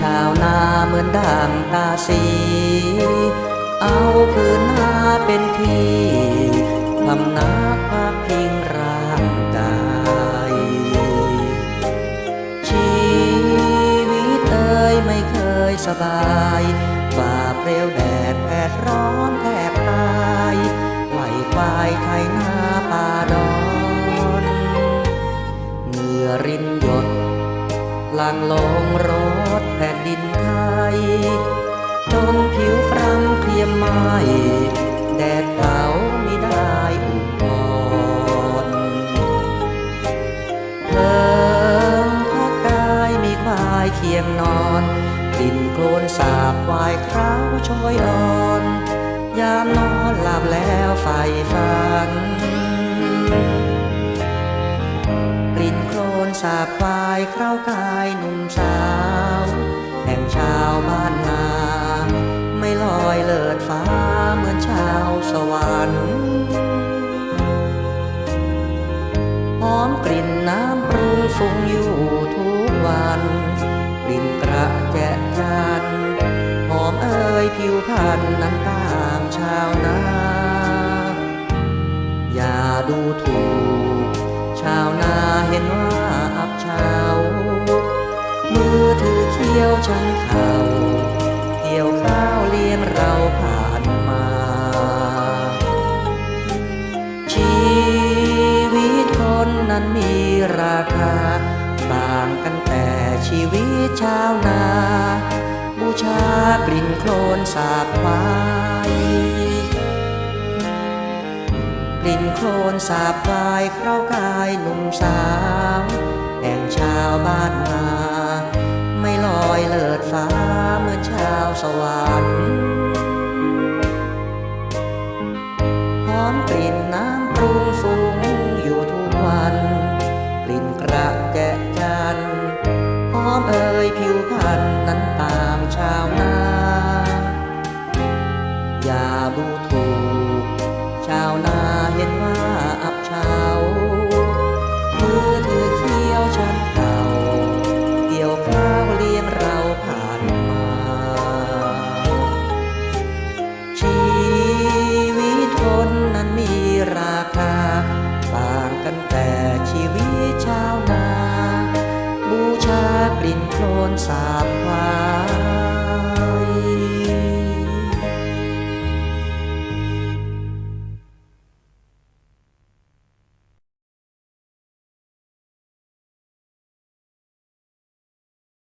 ชาวนาเหมือนด่างตาสี เอาพื้นนาเป็นที่พำนักพักพิงร่างกาย ชีวิตเอ่ยไม่เคยสบายฝ่าเปลวแดดแผดร้อนแทบตายไหลควายไถนาป่าดอนเหงื่อรินหยดลังลงรอ ถแผ่นดินไทยจนผิวคล้ำเพลียมไหมแดดเผาไม่ได้อุปกรณ์เพิ่มพักกายมีควายเคียงนอนกลิ่นโคลนสาบวายคราวโชยอ่อนยามนอนหลับแล้วไฟฝัน กลิ่นโคลนสาบวายคล้ากายหนุ่มสา บ้านนา ไม่ลอยเลิศฟ้าเหมือนชาวสวรรค์หอมกลิ่นน้ำปรุงฟุ้งอยู่ทุกวัน กลิ่นกระแจะจันหอมเอ่ยผิวพรรณนั้นต่างชาวนา อย่าดูถูก ชาวนาเห็นว่าอับเฉามือถือเขี้ยวชันขา ราคา ต่างกันแต่ชีวิตชาวนา บูชากลิ่นโคลนสาบควายกลิ่นโคลนสาบควายเคล้ากายหนุ่มสาวแห่งชาวบ้านนาไม่ลอยเลิศฟ้าเหมือนชาวสวรรค์หอมกลิ่นน้ำปรุง ผิวพรรณนั้นตางชาวนา อย่าดูถูก ชาวนาเห็นว่าอับเฉามือถือเขี้ยวชันเข่าเกี่ยวข้าวเลี้ยงเราผ่านมา ชีวิตคนนั้นมีราคา ต่างกันแต่ชีวิตชาวนาากลิ่นโคลนสาบควา